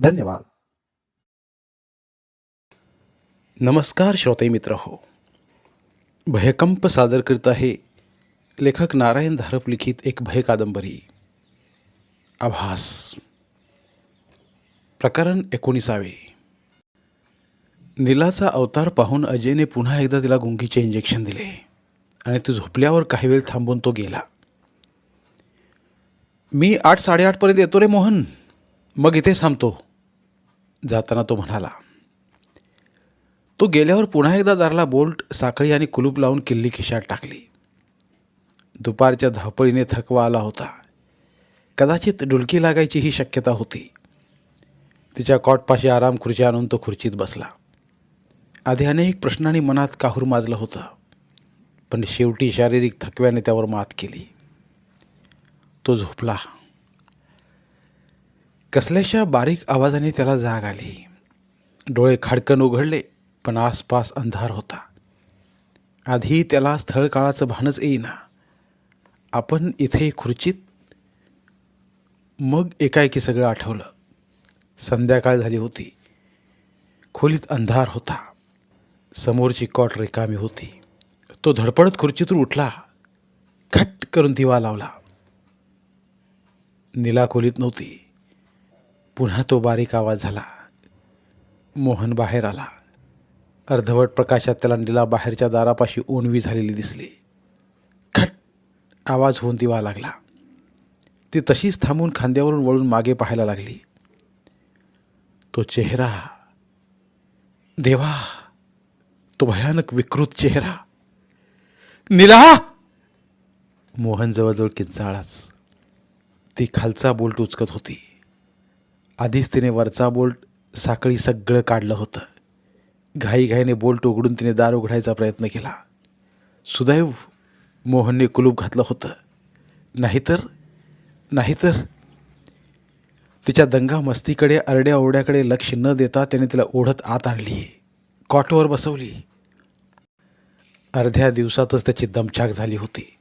धन्यवाद. नमस्कार श्रोते मित्र हो. भयकंप सादर करीत आहे लेखक नारायण धारप लिखित एक भय कादंबरी. आभास. प्रकरण एकोणीसावे. नीलाचा अवतार पाहून अजयने पुन्हा एकदा तिला गुंगीचे इंजेक्शन दिले आणि ती झोपल्यावर काही वेळ थांबून तो गेला. मी आठ साडेआठपर्यंत येतो रे मोहन. मग इथे थांबतो. जाताना तो म्हणाला तो गेल्यावर पुन्हा एकदा दाराला बोल्ट साखळी आणि कुलूप लावून किल्ली खिशात टाकली. दुपारच्या धावपळीने थकवा आला होता. कदाचित डुलकी लागायची ही शक्यता होती. तिच्या कॉटपाशी आराम खुर्ची आणून तो खुर्चीत बसला. आधी अनेक प्रश्नांनी मनात काहूर माजलं होतं पण शेवटी शारीरिक थकव्याने त्यावर मात केली. तो झोपला. कसल्याशा बारीक आवाजाने त्याला जाग आली. डोळे खाडकन उघडले पण आसपास अंधार होता. आधी त्याला स्थळ काळाचं भानच येईना. आपण इथे खुर्चीत? मग एकाएकी सगळं आठवलं. संध्याकाळ झाली होती. खोलीत अंधार होता. समोरची कॉट रिकामी होती. तो धडपडत खुर्चीतून उठला. खट करून दिवा लावला. निला खोलीत नव्हती. पुन्हा तो बारीक आवाज झाला. मोहन बाहेर आला. अर्धवट प्रकाशात त्याला निला बाहेरच्या दारापाशी ओनवी झालेली दिसली. खट! आवाज होऊन दिवा लागला. ती तशीच थांबून खांद्यावरून वळून मागे पाहायला लागली. तो चेहरा! देवा! तो भयानक विकृत चेहरा! निला! मोहन जवळजवळ किंचाळाच. ती खालचा बोल्ट उचकत होती. आधीच तिने वरचा बोल्ट साखळी सगळं काढलं होतं. घाईघाईने बोल्ट उघडून तिने दार उघडायचा प्रयत्न केला. सुदैव मोहनने कुलूप घातलं होतं. नाहीतर नाहीतर? तिच्या दंगा मस्तीकडे अरड्या ओरड्याकडे लक्ष न देता त्याने तिला ओढत आत आणली. कॉटवर बसवली. अर्ध्या दिवसातच त्याची दमछाक झाली होती.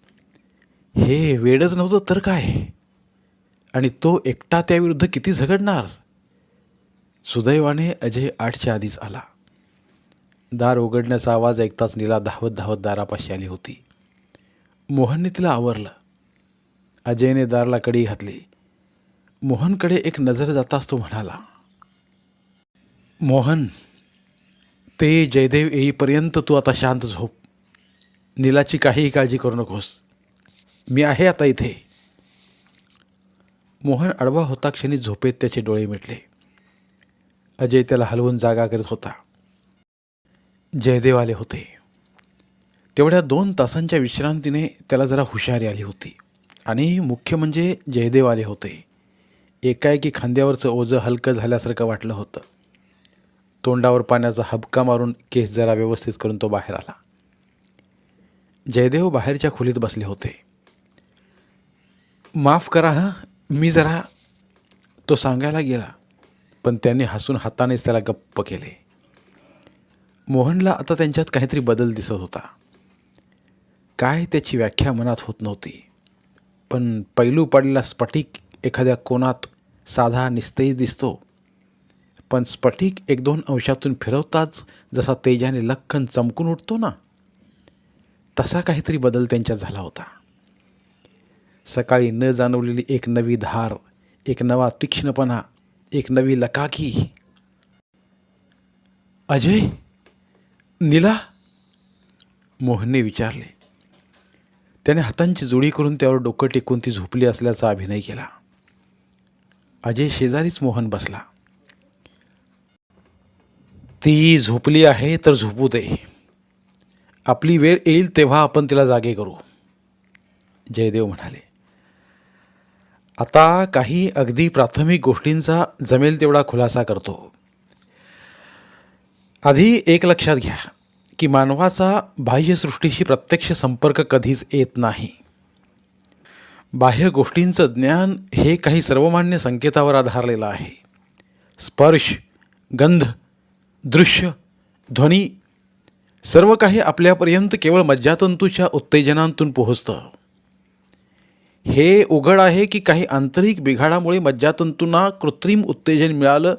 हे वेडच नव्हतं तर काय? आणि तो एकटा त्याविरुद्ध किती झगडणार? सुदैवाने अजय आठच्या आधीच आला. दार उघडण्याचा आवाज ऐकताच नीला धावत धावत दारापाशी आली होती. मोहनने तिला आवरलं. अजयने दारला कडी घातली. मोहनकडे एक नजर जाताच तो म्हणाला मोहन ते जयदेव येईपर्यंत तू आता शांत झोप. नीलाची काहीही काळजी करू नकोस. मी आहे आता इथे. मोहन अडवा होता क्षणी झोपेत त्याचे डोळे मिटले. अजय त्याला हलवून जागा करत होता. जयदेव आले होते. तेवढ्या दोन तासांच्या विश्रांतीने त्याला जरा हुशारी आली होती. आणि मुख्य म्हणजे जयदेव आले होते. एकाएकी खांद्यावरचं ओझं हलकं झाल्यासारखं वाटलं होतं. तोंडावर पाण्याचा हबका मारून केस जरा व्यवस्थित करून तो बाहेर आला. जयदेव बाहेरच्या खोलीत बसले होते. माफ करा हां. मी जरा तो सांगायला गेला पण त्यांनी हसून हातानेच त्याला गप्प केले. मोहनला आता त्यांच्यात काहीतरी बदल दिसत होता. काय त्याची व्याख्या मनात होत नव्हती पण पैलू पडलेला स्फटिक एखाद्या कोणात साधा निस्तेज दिसतो. पण स्फटिक एक दोन अंशातून फिरवताच जसा तेजाने लख्खन चमकून उठतो ना तसा काहीतरी बदल त्यांच्यात झाला होता. सकाळी न जाणवलेली एक नवी धार एक नवा तीक्ष्णपणा एक नवी लकाकी. अजय? नीला? मोहनने विचारले. त्याने हातांची जोडी करून त्यावर डोकं टेकून ती झोपली असल्याचा अभिनय केला. अजय शेजारीच मोहन बसला. ती झोपली आहे तर झोपू दे. आपली वेळ येईल तेव्हा आपण तिला जागे करू. जयदेव म्हणाले. आता काही अगदी प्राथमिक गोष्टींचा जमेल तेवढा खुलासा करतो. आधी एक लक्षात घ्या की मानवाचा बाह्यसृष्टीशी प्रत्यक्ष संपर्क कधीच येत नाही. बाह्य गोष्टींचं ज्ञान हे काही सर्वमान्य संकेतावर आधारलेलं आहे. स्पर्श गंध दृश्य ध्वनी सर्व काही आपल्यापर्यंत केवळ मज्जातंतूच्या उत्तेजनांतून पोहोचतं. हे उघड आहे की काही आंतरिक बिघाडामुळे मज्जातंतूंना कृत्रिम उत्तेजन मिळालं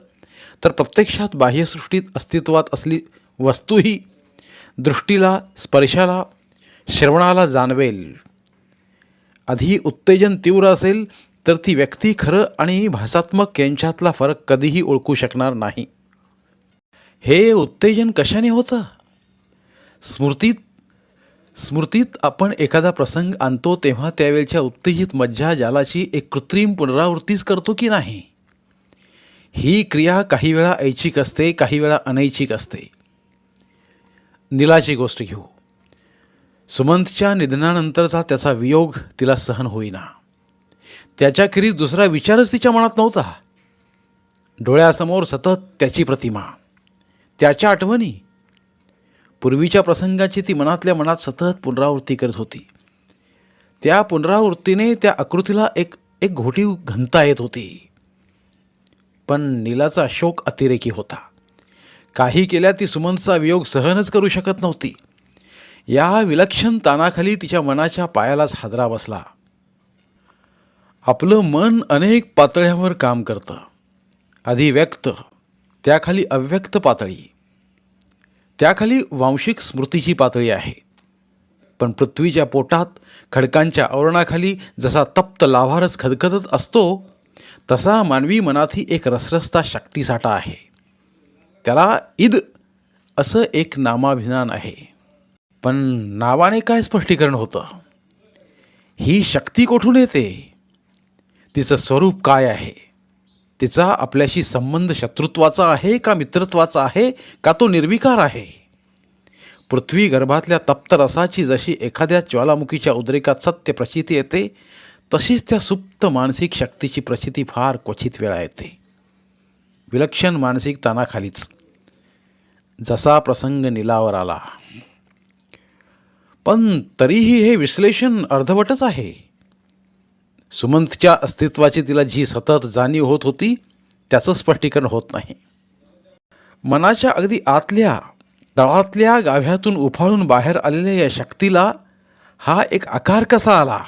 तर प्रत्यक्षात बाह्यसृष्टीत अस्तित्वात असली वस्तूही दृष्टीला स्पर्शाला श्रवणाला जाणवेल. आधी उत्तेजन तीव्र असेल तर ती व्यक्ती खरं आणि भासात्मक यांच्यातला फरक कधीही ओळखू शकणार नाही. हे उत्तेजन कशाने होतं? स्मृतीत स्मृतीत आपण एखादा प्रसंग आणतो तेव्हा त्यावेळच्या उत्तेजित मज्जा जालाची एक कृत्रिम पुनरावृत्तीच करतो की नाही? ही क्रिया काही वेळा ऐच्छिक असते काही वेळा अनैच्छिक असते. निलाची गोष्ट घेऊ. सुमंतच्या निधनानंतरचा त्याचा वियोग तिला सहन होईना. त्याच्याखेरीज दुसरा विचारच तिच्या मनात नव्हता. डोळ्यासमोर सतत त्याची प्रतिमा. त्याच्या आठवणी पूर्वीच्या प्रसंगाची ती मनातल्या मनात सतत पुनरावृत्ती करत होती. त्या पुनरावृत्तीने त्या आकृतीला एक एक घोटीव घनता येत होती. पण नीलाचा शोक अतिरेकी होता. काही केल्या ती सुमंतचा वियोग सहनच करू शकत नव्हती. या विलक्षण तानाखाली तिच्या मनाच्या पायालाच हादरा बसला. आपलं मन अनेक पातळ्यांवर काम करतं. आधी व्यक्त त्याखाली अव्यक्त पातळी. त्याखाली वांशिक स्मृतीची पातळी आहे. पण पृथ्वीच्या पोटात खडकांच्या आवरणाखाली जसा तप्त लाभारच खदखदत असतो तसा मानवी मनातही एक रसरसता शक्तीसाठा आहे. त्याला ईद असं एक नामाभिधान आहे. पण नावाने काय स्पष्टीकरण होतं? ही शक्ती कुठून येते? तिचं स्वरूप काय आहे? तिचा आपल्याशी संबंध शत्रुत्वाचा आहे का मित्रत्वाचा आहे का तो निर्विकार आहे? पृथ्वी गर्भातल्या तप्त रसाची जशी एखाद्या ज्वालामुखीच्या उद्रेकात सत्य प्रचिती येते तशीच त्या सुप्त मानसिक शक्तीची प्रचिती फार क्वचित वेळा येते. विलक्षण मानसिक तानाखालीच जसा प्रसंग निलावर आला. पण तरीही हे विश्लेषण अर्धवटच आहे. सुमंतच्या अस्तित्वाची तिला जी सतत जाणीव होत होती त्याचं स्पष्टीकरण होत नाही. मनाच्या अगदी आतल्या तळातल्या गाभ्यातून उफाळून बाहेर आलेल्या या शक्तीला हा एक आकार कसा आला?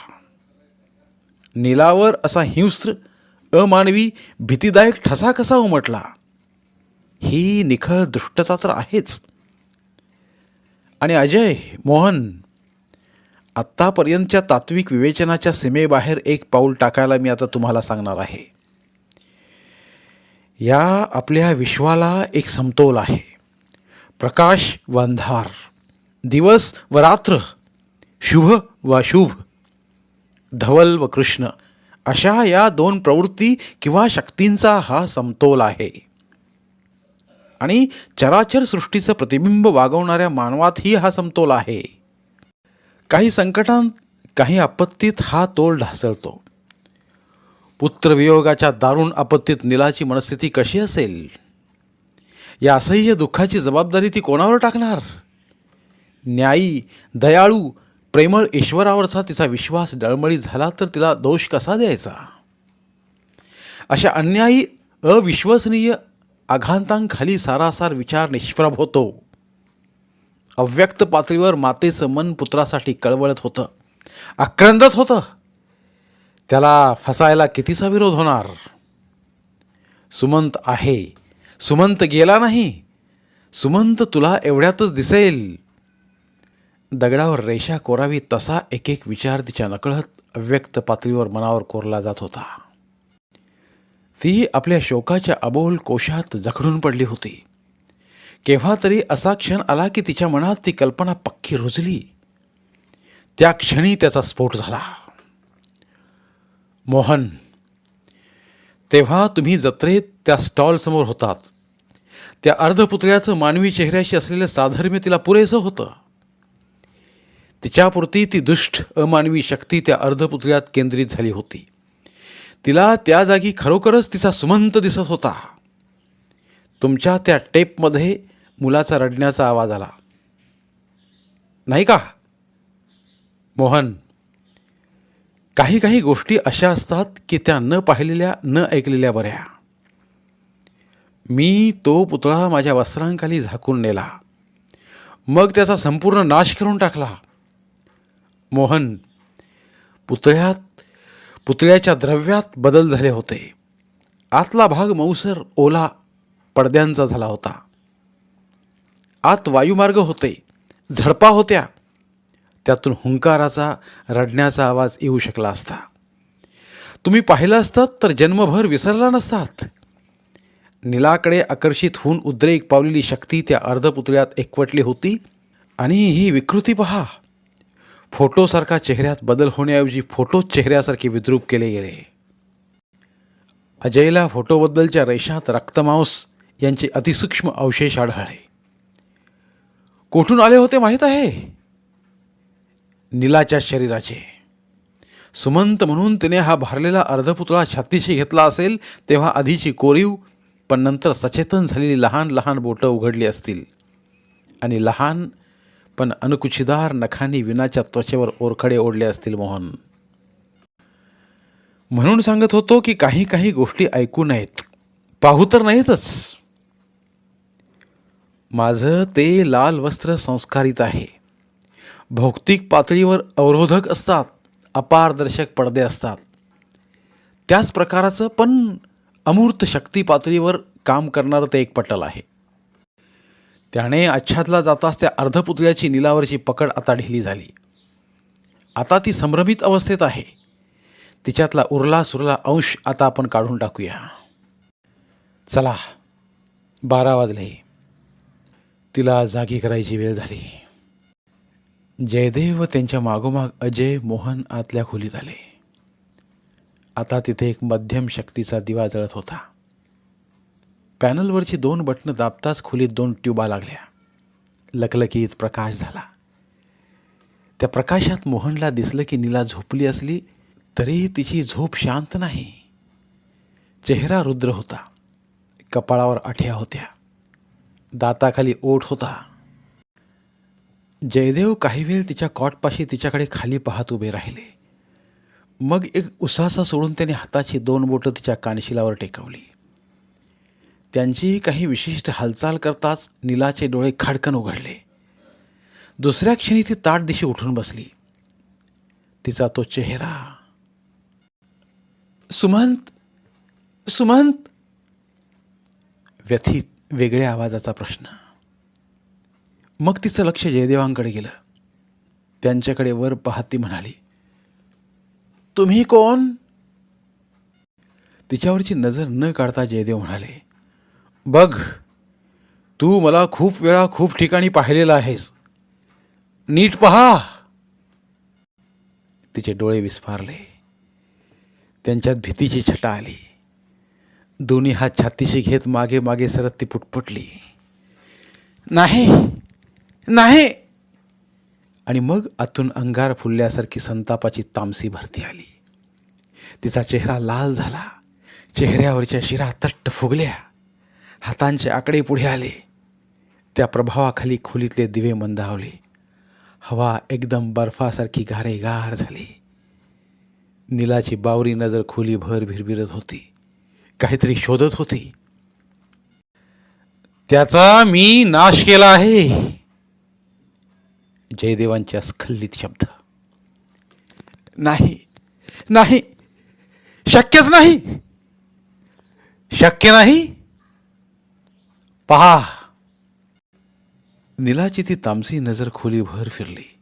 नीलावर असा हिंस्र अमानवी भीतीदायक ठसा कसा उमटला? ही निखळ दृष्टता तर आहेच. आणि अजय मोहन आत्तापर्यंतच्या तात्विक विवेचनाच्या सीमेबाहेर एक पाऊल टाकायला मी आता तुम्हाला सांगणार आहे. या आपल्या विश्वाला एक समतोल आहे. प्रकाश व अंधार दिवस व रात्र शुभ व अशुभ धवल व कृष्ण अशा या दोन प्रवृत्ती किंवा शक्तींचा हा समतोल आहे. आणि चराचर सृष्टीचं प्रतिबिंब वागवणाऱ्या मानवातही हा समतोल आहे. काही संकटांत काही आपत्तीत हा तोल ढासळतो. पुत्रवियोगाच्या दारुण आपत्तीत निलाची मनस्थिती कशी असेल? या असह्य दुःखाची जबाबदारी ती कोणावर टाकणार? न्यायी दयाळू प्रेमळ ईश्वरावरचा तिचा विश्वास डळमळी झाला तर तिला दोष कसा द्यायचा? अशा अन्यायी अविश्वसनीय आघातांखाली सारासार विचार निष्प्रभ होतो. अव्यक्त पातळीवर मातेचं मन पुत्रासाठी कळवळत होतं. आक्रंदत होतं. त्याला फसायला कितीचा विरोध होणार? सुमंत आहे. सुमंत गेला नाही. सुमंत तुला एवढ्यातच दिसेल. दगडावर रेषा कोरावी तसा एक एक विचार तिच्या नकळत अव्यक्त पातळीवर मनावर कोरला जात होता. ती आपल्या शोकाच्या अबोल कोशात जखडून पडली होती. केव्हा तरी असा क्षण आला की तिच्या मनात ती कल्पना पक्की रुजली. त्या क्षणी त्याचा स्फोट झाला. मोहन तेव्हा तुम्ही जत्रेत त्या स्टॉलसमोर होतात. त्या अर्धपुतळ्याचं मानवी चेहऱ्याशी असलेलं साधर्म्य तिला पुरेसं होतं. तिच्यापुरती ती दुष्ट अमानवी शक्ती त्या अर्धपुतळ्यात केंद्रित झाली होती. तिला त्या जागी खरोखरच तिचा सुमंत दिसत होता. तुमच्या त्या टेपमध्ये मुलाचा रडण्याचा आवाज आला. नाही का? मोहन काही काही गोष्टी अशा असतात की त्या न पाहिलेल्या न ऐकलेल्या बऱ्या. मी तो पुतळा माझ्या वस्त्रांखाली झाकून नेला. मग त्याचा संपूर्ण नाश करून टाकला. मोहन पुतळ्यात पुतळ्याच्या द्रव्यात बदल झाले होते. आतला भाग मऊसर ओला पडद्यांचा झाला होता. आत वायुमार्ग होते झडपा होत्या. त्यातून हुंकाराचा रडण्याचा आवाज येऊ शकला असता. तुम्ही पाहिलं असतात तर जन्मभर विसरला नसतात. नीलाकडे आकर्षित होऊन उद्रेक पावलेली शक्ती त्या अर्धपुतळ्यात एकवटली होती आणि ही विकृती पहा. फोटोसारखा चेहऱ्यात बदल होण्याऐवजी फोटो चेहऱ्यासारखे विद्रूप केले गेले. अजयला फोटोबद्दलच्या रेषात रक्तमांस यांचे अतिसूक्ष्म अवशेष आढळले. कोठून आले होते माहीत आहे? नीलाच्या शरीराचे. सुमंत म्हणून तिने हा भरलेला अर्धपुतळा छातीशी घेतला असेल तेव्हा आधीची कोरीव पण नंतर सचेतन झालेली लहान लहान बोटं उघडली असतील. आणि लहान पण अणकुचीदार नखांनी विनाच्या त्वचेवर ओरखडे ओढले असतील मोहन. म्हणून सांगत होतो की काही काही गोष्टी ऐकू नयेत. पाहू तर नाहीतच माझं ते लाल वस्त्र संस्कारित आहे. भौतिक पातळीवर अवरोधक असतात अपारदर्शक पडदे असतात. त्याच प्रकाराचं पण अमूर्त शक्ती पातळीवर काम करणारं ते एक पटल आहे. त्याने आच्छादला जाताच त्या अर्धपुतळ्याची निलावरची पकड आता ढिली झाली. आता ती संभ्रमित अवस्थेत आहे. तिच्यातला उरला सुरला अंश आता आपण काढून टाकूया. चला बारा वाजले. तिला जागी करायची वेळ झाली. जयदेव व त्यांच्या मागोमाग अजय मोहन आतल्या खोलीत आले. आता तिथे एक मध्यम शक्तीचा दिवा जळत होता. पॅनलवरची दोन बटणं दाबताच खोलीत दोन ट्यूबा लागल्या. लकलकीत प्रकाश झाला. त्या प्रकाशात मोहनला दिसलं की नीला झोपली असली तरीही तिची झोप शांत नाही. चेहरा रुद्र होता. कपाळावर आठ्या होत्या. दाताखाली ओठ होता. जयदेव काही वेळ तिच्या कॉटपाशी तिच्याकडे खाली पाहत उभे राहिले. मग एक उसासा सोडून त्याने हाताची दोन बोटं तिच्या कानशिलावर टेकवली. त्यांची काही विशिष्ट हालचाल करताच नीलाचे डोळे खाडकन उघडले. दुसऱ्या क्षणी ती ताट दिशी उठून बसली. तिचा तो चेहरा. सुमंत सुमंत! व्यथित वेगळ्या आवाजाचा प्रश्न. मग तिचं लक्ष जयदेवांकडे गेलं. त्यांच्याकडे वर पाहत ती म्हणाली तुम्ही कोण? तिच्यावरची नजर न काढता जयदेव म्हणाले बघ तू मला खूप वेळा खूप ठिकाणी पाहिलेला आहेस. नीट पहा. तिचे डोळे विस्फारले. त्यांच्यात भीतीची छटा आली. दोन्ही हात छातीशी घेत मागे मागे सरत ती पुटपुटली. नाही नाही. आणि मग आतून अंगार फुलल्यासारखी संतापाची तामसी भरती आली. तिचा चेहरा लाल झाला. चेहऱ्यावरच्या शिरा तट्ट फुगल्या. हातांचे आकडे पुढे आले. त्या प्रभावाखाली खोलीतले दिवे मंदावले. हवा एकदम बर्फासारखी गारेगार झाली. नीलाची बावरी नजर खोलीभर भिरभिरत होती. काहीतरी शोधत होती. त्याचा मी नाश केला आहे. जयदेवांच्या स्खलित शब्द. नाही नाही शक्यच नाही. शक्य नाही. पहा. नीलाची ती तामसी नजर खोलीभर फिरली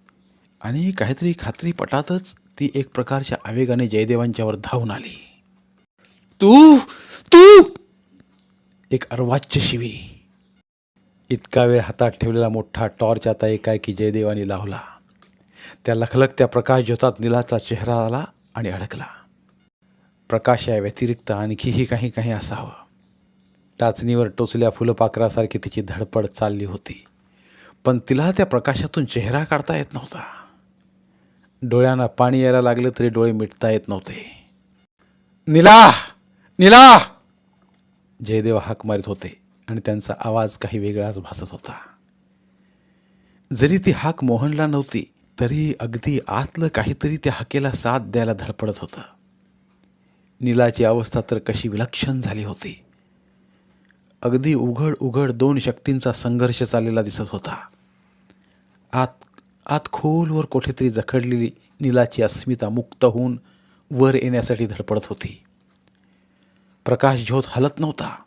आणि काहीतरी खात्री पटातच ती एक प्रकारच्या आवेगाने जयदेवांच्यावर धावून आली. तू तू! एक अर्वाच्य शिवी. इतका वेळ हातात ठेवलेला मोठा टॉर्च आता एकाएकी जयदेवाने लावला. त्या लखलखत्या प्रकाश ज्योतात निलाचा चेहरा आला आणि अडकला. प्रकाशा व्यतिरिक्त आणखीही काही काही असावं. टाचणीवर टोचल्या फुलपाखरासारखी तिची धडपड चालली होती. पण तिला त्या प्रकाशातून चेहरा काढता येत नव्हता. डोळ्यांना पाणी यायला लागलं तरी डोळे मिटता येत नव्हते. निला! निला! जयदेव हाक मारित होते आणि त्यांचा आवाज काही वेगळाच भासत होता. जरी ती हाक मोहनला नव्हती तरी अगदी आतलं काहीतरी त्या हाकेला साथ द्यायला धडपडत होतं. नीलाची अवस्था तर कशी विलक्षण झाली होती. अगदी उघड उघड दोन शक्तींचा संघर्ष चाललेला दिसत होता. आत आत खोलवर कुठेतरी जखडलेली नीलाची अस्मिता मुक्त होऊन वर येण्यासाठी धडपडत होती. प्रकाश ज्योत हलत नव्हता.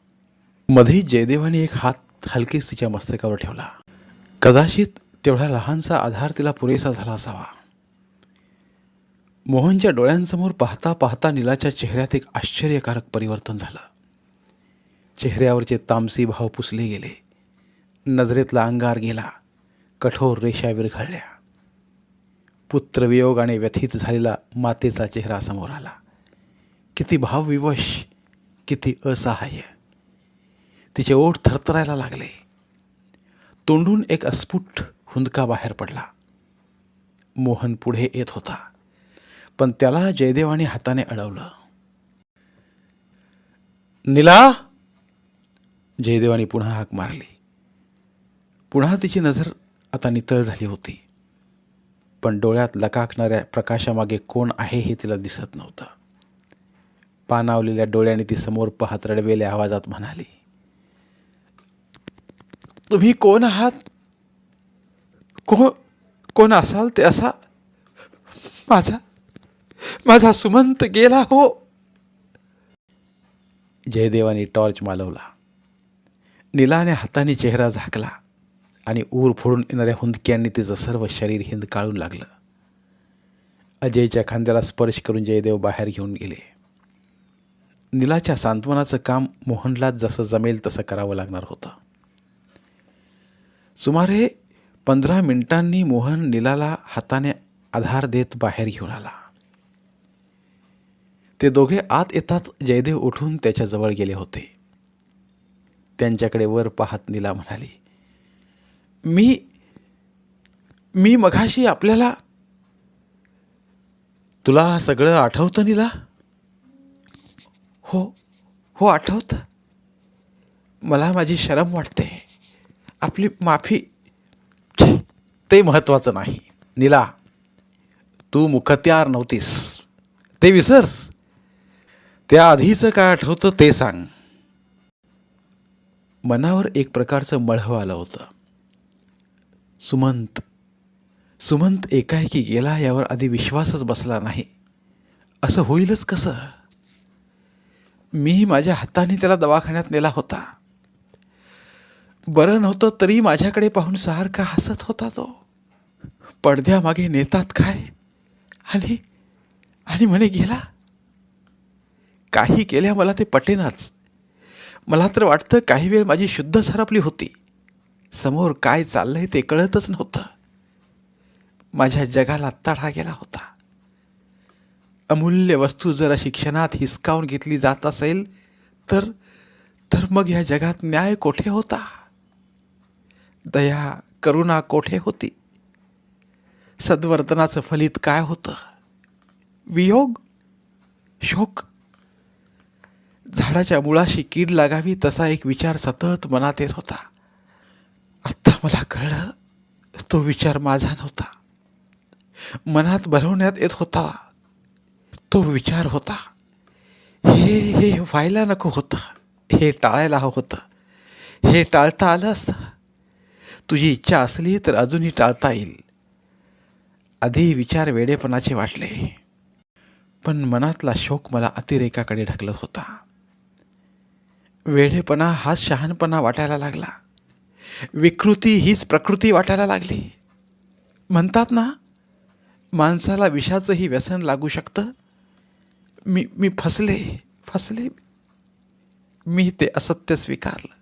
मध्ये जयदेवाने एक हात हलकेच तिच्या मस्तकावर ठेवला. कदाचित तेवढा लहानसा आधार तिला पुरेसा झाला असावा. मोहनच्या डोळ्यांसमोर पाहता पाहता नीलाच्या चेहऱ्यात एक आश्चर्यकारक परिवर्तन झालं. चेहऱ्यावरचे तामसी भाव पुसले गेले. नजरेतला अंगार गेला. कठोर रेषा विरघळल्या. पुत्रवियोगाने व्यथित झालेला मातेचा चेहरा समोर आला. किती भावविवश किती असहाय्य तिचे ओठ थरथरायला लागले. तोंडून एक अस्फुट हुंदका बाहेर पडला. मोहन पुढे येत होता पण त्याला जयदेवाने हाताने अडवलं. निला! जयदेवाने पुन्हा हाक मारली. पुन्हा तिची नजर आता नितळ झाली होती पण डोळ्यात लकाकणाऱ्या प्रकाशामागे कोण आहे हे तिला दिसत नव्हतं. पानावलेल्या डोळ्याने ती समोर पाहत रडवेल्या आवाजात म्हणाली तुम्ही कोण आहात? कोण कोण असाल ते असा? माझा माझा सुमंत गेला हो. जयदेवाने टॉर्च मालवला. निलाने हाताने चेहरा झाकला आणि ऊर फोडून येणाऱ्या हुंदक्यांनी तिचं सर्व शरीर हिंद काळून लागलं. अजयच्या खांद्याला स्पर्श करून जयदेव बाहेर घेऊन गेले. निलाच्या सांत्वनाचं काम मोहनलाच जसं जमेल तसं करावं लागणार होतं. सुमारे पंधरा मिनिटांनी मोहन निलाला हाताने आधार देत बाहेर घेऊन आला. ते दोघे आत येतात जयदेव उठून त्याच्याजवळ गेले होते. त्यांच्याकडे वर पाहत नीला म्हणाली मी मी मघाशी आपल्याला तुला सगळं आठवतं नीला? हो हो आठवतं. मला माझी शरम वाटते. आपली माफी ते महत्त्वाचं नाही. नीला तू मुखत्यार नव्हतीस. ते विसर. त्या आधीचं काय आठवतं ते सांग. मनावर एक प्रकारचं मळह आलं होतं. सुमंत. सुमंत एकाएकी गेला यावर आधी विश्वासच बसला नाही. असं होईलच कसं? मी माझ्या हाताने त्याला दवाखान्यात नेला होता. बरं नव्हतं तरी माझ्याकडे पाहून सारखा हसत होता तो. पडद्यामागे नेतात काय? आणि आणि म्हणे गेला? काही केल्या मला ते पटेनाच. मला तर वाटतं काही वेळ माझी शुद्ध सरपली होती. समोर काय चाललंय ते कळतच नव्हतं. माझ्या जगाला तडा गेला होता. अमूल्य वस्तू जर शिक्षणात हिसकावून घेतली जात असेल तर तर मग ह्या जगात न्याय कोठे होता? दया करुणा कोठे होती? सद्वर्तनाचं फलित काय होतं? वियोग? शोक? झाडाच्या मुळाशी कीड लागावी तसा एक विचार सतत मनात येत होता. आत्ता मला कळलं तो विचार माझा नव्हता. मनात भरवण्यात येत होता. तो विचार होता हे हे व्हायला नको होतं हे टाळायला हवं होतं हे टाळता आलं असतं. तुझी इच्छा असली तर अजूनही टाळता येईल. आधी विचार वेडेपणाचे वाटले पण मनातला शोक मला अतिरेकाकडे ढकलत होता. वेडेपणा हाच शहाणपणा वाटायला लागला. विकृती हीच प्रकृती वाटायला लागली. म्हणतात ना माणसाला विषाचंही व्यसन लागू शकतं मी मी फसले फसले मी. ते असत्य स्वीकारलं.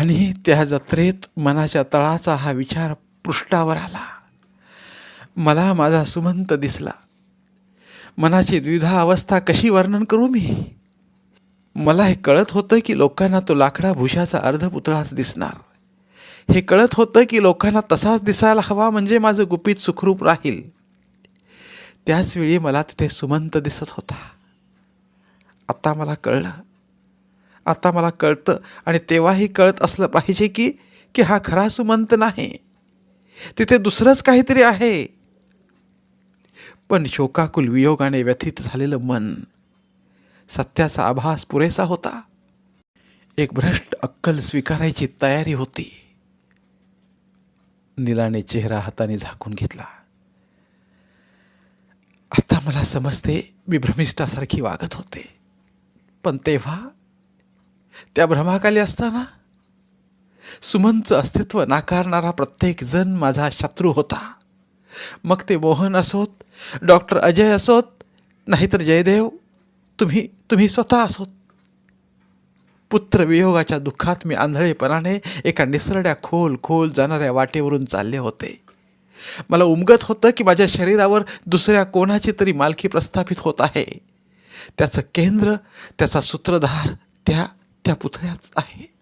आणि त्या जत्रेत मनाच्या तळाचा हा विचार पृष्ठावर आला. मला माझा सुमंत दिसला. मनाची द्विधा अवस्था कशी वर्णन करू मी? मला हे कळत होतं की लोकांना तो लाकडा भुशाचा अर्धपुतळाच दिसणार. हे कळत होतं की लोकांना तसाच दिसायला हवा म्हणजे माझं गुपित सुखरूप राहील. त्याचवेळी मला तिथे सुमंत दिसत होता. आत्ता मला कळलं. आता मला कळतं आणि तेव्हाही कळत असलं पाहिजे की की हा खरा सुमंत नाही. तिथे दुसरंच काहीतरी आहे. पण शोकाकुल वियोगाने व्यथित झालेलं मन सत्याचा आभास पुरेसा होता. एक भ्रष्ट अक्कल स्वीकारायची तयारी होती. नीलाने चेहरा हाताने झाकून घेतला. आता मला समजते मी भ्रमिष्ठासारखी वागत होते. पण तेव्हा त्या भ्रमाखाली असताना सुमनचं अस्तित्व नाकारणारा प्रत्येक जण माझा शत्रू होता. मग ते मोहन असोत डॉक्टर अजय असोत नाहीतर जयदेव तुम्ही तुम्ही स्वतः असोत. पुत्रवियोगाच्या दुःखात मी आंधळेपणाने एका निसरड्या खोल खोल जाणाऱ्या वाटेवरून चालले होते. मला उमगत होतं की माझ्या शरीरावर दुसऱ्या कोणाची तरी मालकी प्रस्थापित होत आहे. त्याचं केंद्र त्याचा सूत्रधार त्या त्या पुतळ्यात आहे.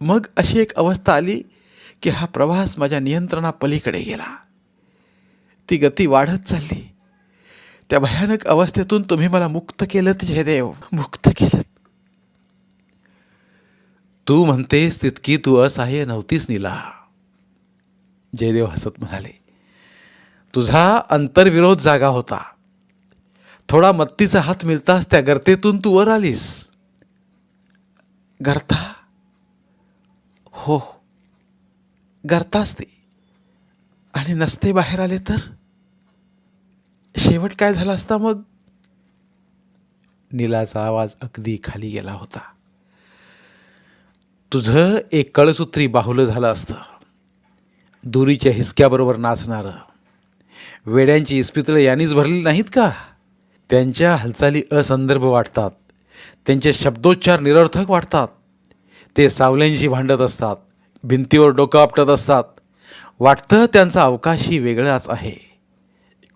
मग अशी एक अवस्था आली की हा प्रवास माझ्या नियंत्रणापलीकडे गेला. ती गती वाढत चालली. त्या भयानक अवस्थेतून तुम्ही मला मुक्त केलं जयदेव. मुक्त केलं तू म्हणतेस तितकी तू असहाय्य नव्हतीस नीला. जयदेव हसत म्हणाले तुझा अंतर्विरोध जागा होता. थोडा मत्तीचा हात मिळताच त्या गर्तेतून तू वर आलीस. गर्ता? हो, हो. गर्ताच ते. आणि नसते बाहेर आले तर? शेवट काय झाला असता मग? नीलाचा आवाज अगदी खाली गेला होता. तुझं एक कळसूत्री बाहुलं झालं असतं. दुरीच्या हिसक्याबरोबर नाचणारं. वेड्यांची इस्पितळं यांनीच भरली नाहीत का? त्यांच्या हालचाली असंदर्भ वाटतात. त्यांचे शब्दोच्चार निरर्थक वाटतात. ते सावल्यांशी भांडत असतात. भिंतीवर डोकं आपटत असतात. वाटतं त्यांचा अवकाशही वेगळाच आहे.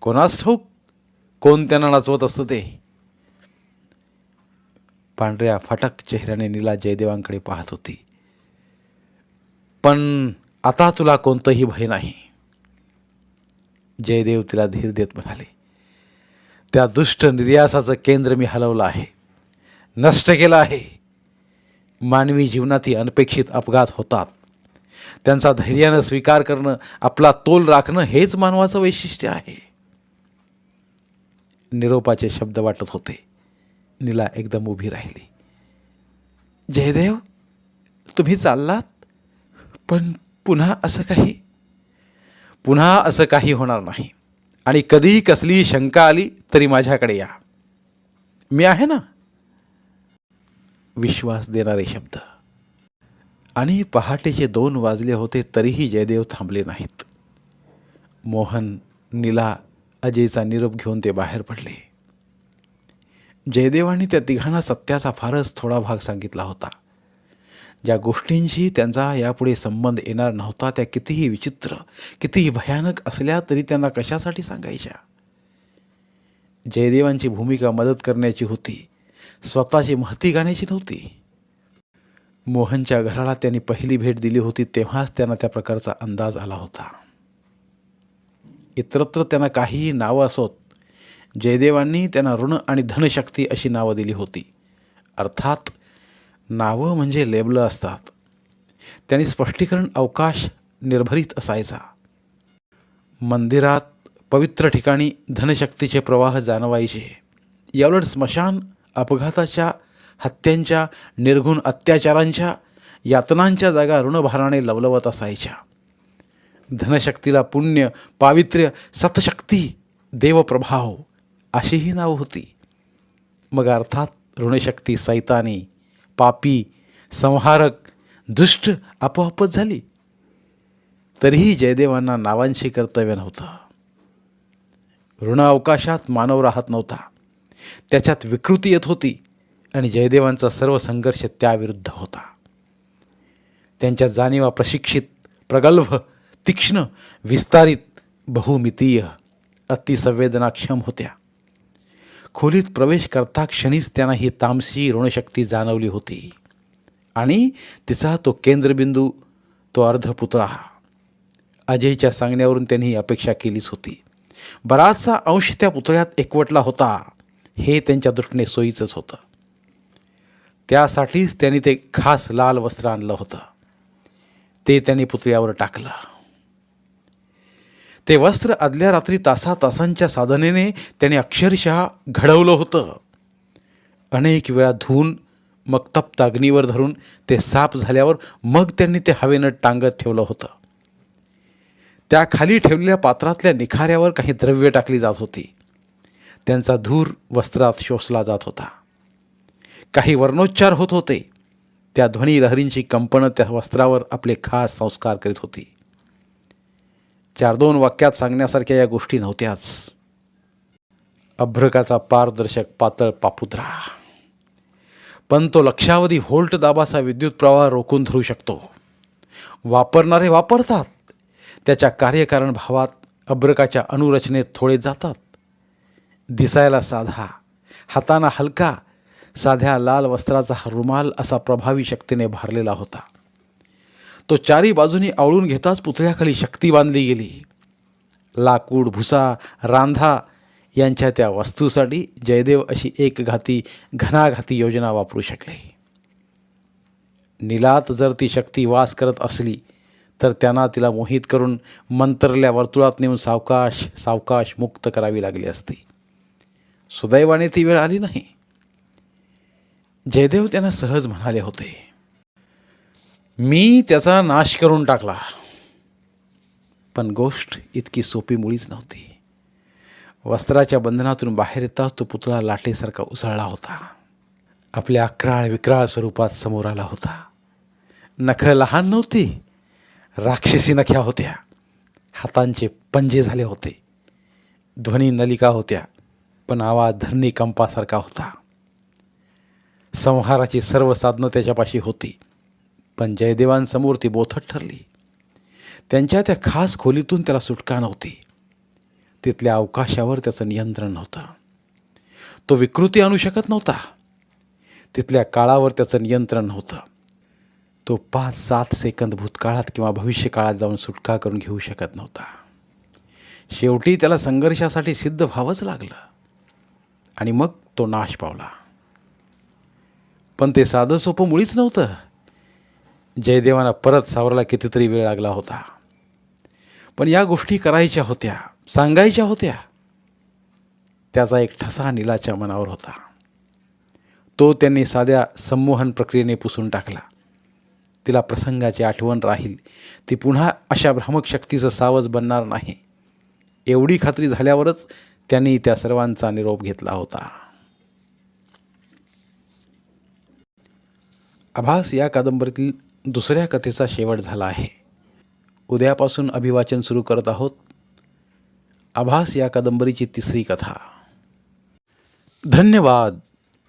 कोणास ठाऊक? कोण त्यांना नाचवत असतं ते? पांढऱ्या फटक चेहऱ्याने नीला जयदेवांकडे पाहत होती. पण आता तुला कोणतंही भय नाही. जयदेव तिला धीर देत म्हणाले त्या दुष्ट निर्यासाचं केंद्र मी हलवलं आहे. नष्ट केलं आहे. मानवी जीवनातही अनपेक्षित अपघात होतात. त्यांचा धैर्यानं स्वीकार करणं आपला तोल राखणं हेच मानवाचं वैशिष्ट्य आहे. निरोपाचे शब्द वाटत होते. नीला एकदम उभी राहिली. जयदेव तुम्ही चाललात? पण पुन्हा असं काही? पुन्हा असं काही होणार नाही. आणि कधीही कसलीही शंका आली तरी माझ्याकडे या. मी आहे ना? विश्वास देणारे शब्द. आणि पहाटेचे दोन वाजले होते तरीही जयदेव थांबले नाहीत. मोहन नीला अजयचा निरोप घेऊन ते बाहेर पडले. जयदेवांनी त्या तिघांना सत्याचा फारच थोडा भाग सांगितला होता. ज्या गोष्टींशी त्यांचा यापुढे संबंध येणार नव्हता त्या कितीही विचित्र कितीही भयानक असल्या तरी त्यांना कशासाठी सांगायच्या? जयदेवांची भूमिका मदत करण्याची होती स्वतःची महती गाण्याची नव्हती. मोहनच्या घराला त्यांनी पहिली भेट दिली होती तेव्हाच त्यांना त्या प्रकारचा अंदाज आला होता. इतरत्र त्यांना काहीही नावं असोत जयदेवांनी त्यांना ऋण आणि धनशक्ती अशी नावं दिली होती. अर्थात नावं म्हणजे लेबलं असतात. त्यांनी स्पष्टीकरण अवकाश निर्भरित असायचा. मंदिरात पवित्र ठिकाणी धनशक्तीचे प्रवाह जाणवायचे. याउलट स्मशान अपघाताच्या हत्यांच्या निर्घुण अत्याचारांच्या यातनांच्या जागा ऋणभाराने लवलवत असायच्या. धनशक्तीला पुण्य पावित्र्य सतशक्ती देवप्रभाव अशीही नावं होती. मग अर्थात ऋणशक्ती सैतानी पापी संहारक दुष्ट आपोआपच झाली. तरीही जयदेवांना नावांशी कर्तव्य नव्हतं. ऋण अवकाशात मानव राहत नव्हता. त्याच्यात विकृती येत होती आणि जयदेवांचा सर्व संघर्ष त्याविरुद्ध होता. त्यांच्या जाणीवा प्रशिक्षित प्रगल्भ तीक्ष्ण विस्तारित बहुमितीय अतिसंवेदनाक्षम होत्या. खोलीत प्रवेश करता क्षणीच त्यांना ही तामसी ऋणशक्ती जाणवली होती. आणि तिचा तो केंद्रबिंदू तो अर्धपुतळा अजयच्या सांगण्यावरून त्यांनी ही अपेक्षा केलीच होती. बराचसा अंश त्या पुतळ्यात एकवटला होता हे त्यांच्या दृष्टीने सोयीचंच होतं. त्यासाठीच त्यांनी ते खास लाल वस्त्र आणलं होतं. ते त्यांनी पुतळ्यावर टाकलं. ते वस्त्र आदल्या रात्री तासा तासांच्या साधनेने त्याने अक्षरशः घडवलं होतं. अनेक वेळा धुवून मग तप्त अग्नीवर धरून ते साफ झाल्यावर मग त्यांनी ते हवेनं टांगत ठेवलं होतं. त्या खाली ठेवलेल्या पात्रातल्या निखाऱ्यावर काही द्रव्य टाकली जात होती. त्यांचा धूर वस्त्रात शोषला जात होता. काही वर्णोच्चार होत होते. त्या ध्वनी लहरींची कंपनं त्या वस्त्रावर आपले खास संस्कार करीत होती. चार दोन वाक्यात सांगण्यासारख्या या गोष्टी नव्हत्याच. अभ्रकाचा पारदर्शक पातळ पापुत्रा. पण तो लक्षावधी व्होल्ट दाबाचा विद्युत प्रवाह रोखून धरू शकतो. वापरणारे वापरतात. त्याच्या कार्यकारण भावात अभ्रकाच्या अनुरचनेत थोडे जातात. दिसायला साधा हाताना हलका साध्या लाल वस्त्राचा हा रुमाल असा प्रभावी शक्तीने भारलेला होता. तो चारी बाजूनी आवळून घेताच पुतळ्याखाली शक्ती बांधली गेली. लाकूड भुसा रांधा यांच्या त्या वस्तूसाठी जयदेव अशी एक घाती घणाघाती योजना वापरू शकले. नीलात जर ती शक्ती वास करत असली तर त्यांना तिला मोहित करून मंत्रल्या वर्तुळात नेऊन सावकाश सावकाश मुक्त करावी लागली असती. सुदैवाने ती वेळ आली नाही. जयदेव त्यांना सहज म्हणाले होते मी त्याचा नाश करून टाकला. पण गोष्ट इतकी सोपी मुळीच नव्हती. वस्त्राच्या बंधनातून बाहेर येताच तो पुतळा लाटेसारखा उसळला होता. आपल्या अक्राळ विक्राळ स्वरूपात समोर आला होता. नखं लहान नव्हती राक्षसी नख्या होत्या. हातांचे पंजे झाले होते. ध्वनी नलिका होत्या पण आवाज धरणी कंपासारखा होता. संहाराची सर्व साधनं त्याच्यापाशी होती. पण जयदेवांसमोर ती बोथट ठरली. त्यांच्या त्या खास खोलीतून त्याला सुटका नव्हती. तिथल्या अवकाशावर त्याचं नियंत्रण नव्हतं. तो विकृती आणू शकत नव्हता. तिथल्या काळावर त्याचं नियंत्रण नव्हतं. तो पाच सात सेकंद भूतकाळात किंवा भविष्यकाळात जाऊन सुटका करून घेऊ शकत नव्हता. शेवटी त्याला संघर्षासाठी सिद्ध व्हावंच लागलं. आणि मग तो नाश पावला. पण ते साधं सोपं मुळीच नव्हतं. जयदेवांना परत सावरायला कितीतरी वेळ लागला होता. पण या गोष्टी करायच्या होत्या सांगायच्या होत्या. त्याचा एक ठसा नीलाच्या मनावर होता. तो त्यांनी साध्या संमोहन प्रक्रियेने पुसून टाकला. तिला प्रसंगाची आठवण राहील. ती पुन्हा अशा भ्रामक शक्तीचं सावज बनणार नाही. एवढी खात्री झाल्यावरच त्यांनी त्या सर्वांचा निरोप घेतला होता. आभास या कादंबरीतील दुसऱ्या कथेचा शेवट झाला आहे. उद्यापासून अभिवाचन सुरू करत आहोत. आभास या कादंबरीची तिसरी कथा. धन्यवाद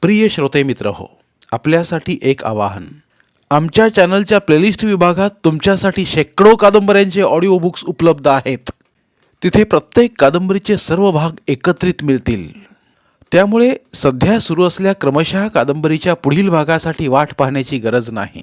प्रिय श्रोते मित्र हो. आपल्यासाठी एक आवाहन. आमच्या चॅनलच्या प्लेलिस्ट विभागात तुमच्यासाठी शेकडो कादंबऱ्यांचे ऑडिओ बुक्स उपलब्ध आहेत. तिथे प्रत्येक कादंबरीचे सर्व भाग एकत्रित मिळतील. त्यामुळे सध्या सुरू असल्या क्रमशः कादंबरीच्या पुढील भागासाठी वाट पाहण्याची गरज नाही.